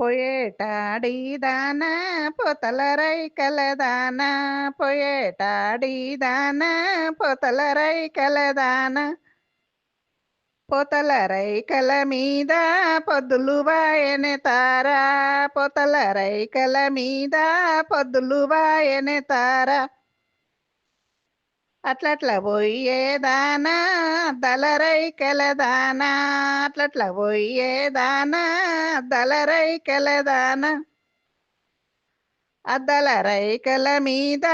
పొయేటాడిదాన పొతల రైకలదాన పొయేటాడిదాన పొతల రైకలదాన పొతల రైకల మీద పొద్దులు వాయనే తారా పొతల రైకల మీద పొద్దులు వాయనే తారా. అట్లట్ల పోయేదానా దళరై దానా అట్లట్ల పోయేదానా దళరై దానా అద్దల రైకల మీద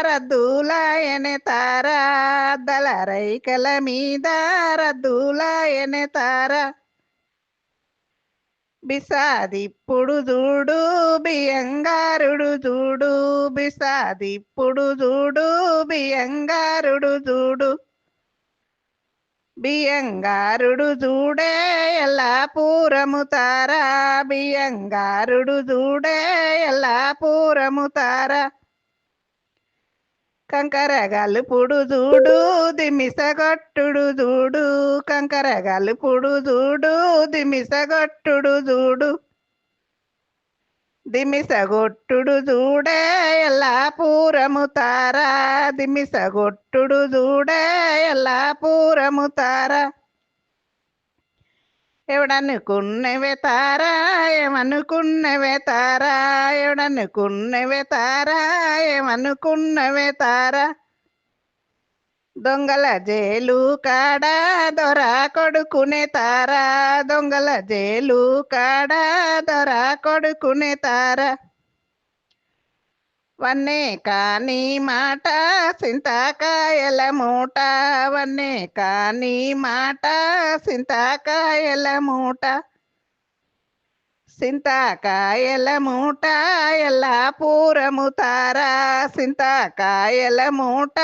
రద్దులాయనే తారా. అద్దల రైకల మీద రద్దులాయనే తారా. బిసాదిప్పుడు చూడు బియ్యంగారుడు చూడు. బిసాదిప్పుడు చూడు బియ్యంగారుడు చూడు. బియ్యంగారుడు చూడే ఎలా పూరము తారా. బియ్యంగారుడు చూడే ఎలా పూరము తారా. కంకర పుడు చూడు దిమిసగట్టుడు చూడు కంకర పుడు చూడు దిమిసగట్టుడు చూడు దిమిసగొట్టుడు చూడే ఎలా పూరము తారా. దిమిసగొట్టుడు చూడే ఎలా పూరము తారా. ఎవడనుకున్నవే తారా ఏమనుకున్నవే తారా ఎవడనుకున్నవే తారా ఏమనుకున్నవే తారా. దొంగల జేలు కాడా దొర కొడుకునే తారా. దొంగల జేలు కాడా దొర కొడుకునే తారా. వన్నే కాని మాట సింతాకాయల మూట వన్నే కాని మాట సింతాకాయల మూట సింతాకాయల మూట ఎలా పూరము తారా సింతాకాయల మూట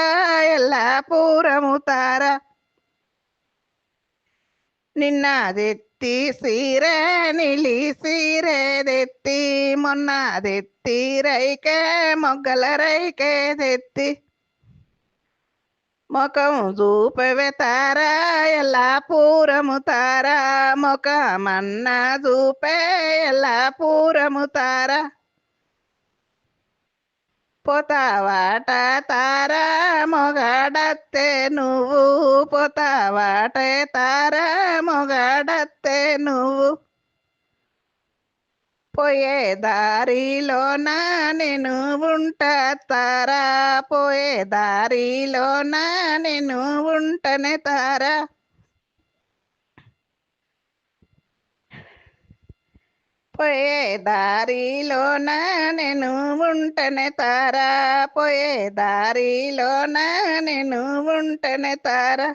ఎలా పూరము తారా నిన్నదెత్తి సీరే నిలి సీరేదెత్తి మొన్నదెత్తి రైకే మొగ్గల రైకే తెత్తి ముఖం చూపవే తారా ఎలా పూరము తారా? ముఖమన్న చూపే ఎలా పూరము తారా? పోతావాట తారా మొగాడత్తే నువ్వు పోతావాటే తారా మొగాడత్తే నువ్వు పోయే దారిలోన నేను ఉంటా. తారా పోయే దారిలోన నేను ఉంటనే తారా. పోయే దారిలోన నేను ఉంటనే తారా. పోయే దారిలోన నేను ఉంటనే తారా.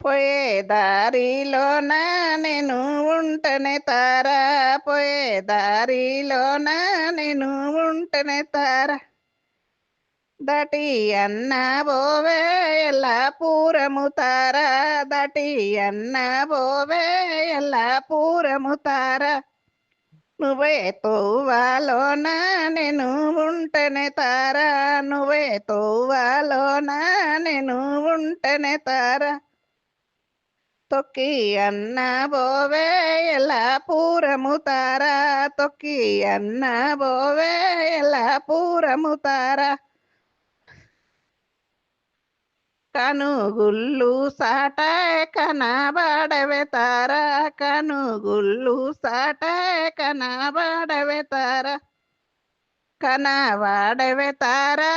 పోయే దారిలోన నేను ఉంటనే తారా. పోయే దారిలోన నేను ఉంటనే తారా. దటి అన్న బోవే ఎలా పూరము తార. దటి అన్న బోవే ఎలా పూరము తార. నువ్వే తోవాలోన నేను ఉంటనే తారా. నువ్వే తోవాలోన నేను ఉంటనే తారా. తొక్కి అన్న బోవే ఎలా పూరము తారా. తొక్కి అన్న బోవే ఎలా పూరము తారా. కనుగుళ్ళు సాట కనబడవే తారా కనుగుళ్ళు సాట కనబడవే తారా కనబడవే తారా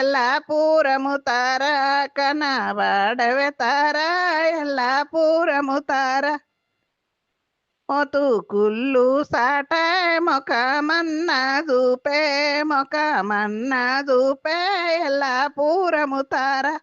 ఎలా పూరము తారా కనబడవే తారా ఎలా పూరము తారా. మొతుకుళ్ళు సాట మొఖమన్న దూపే మొఖమన్న దూపే ఎలా పూరము తారా.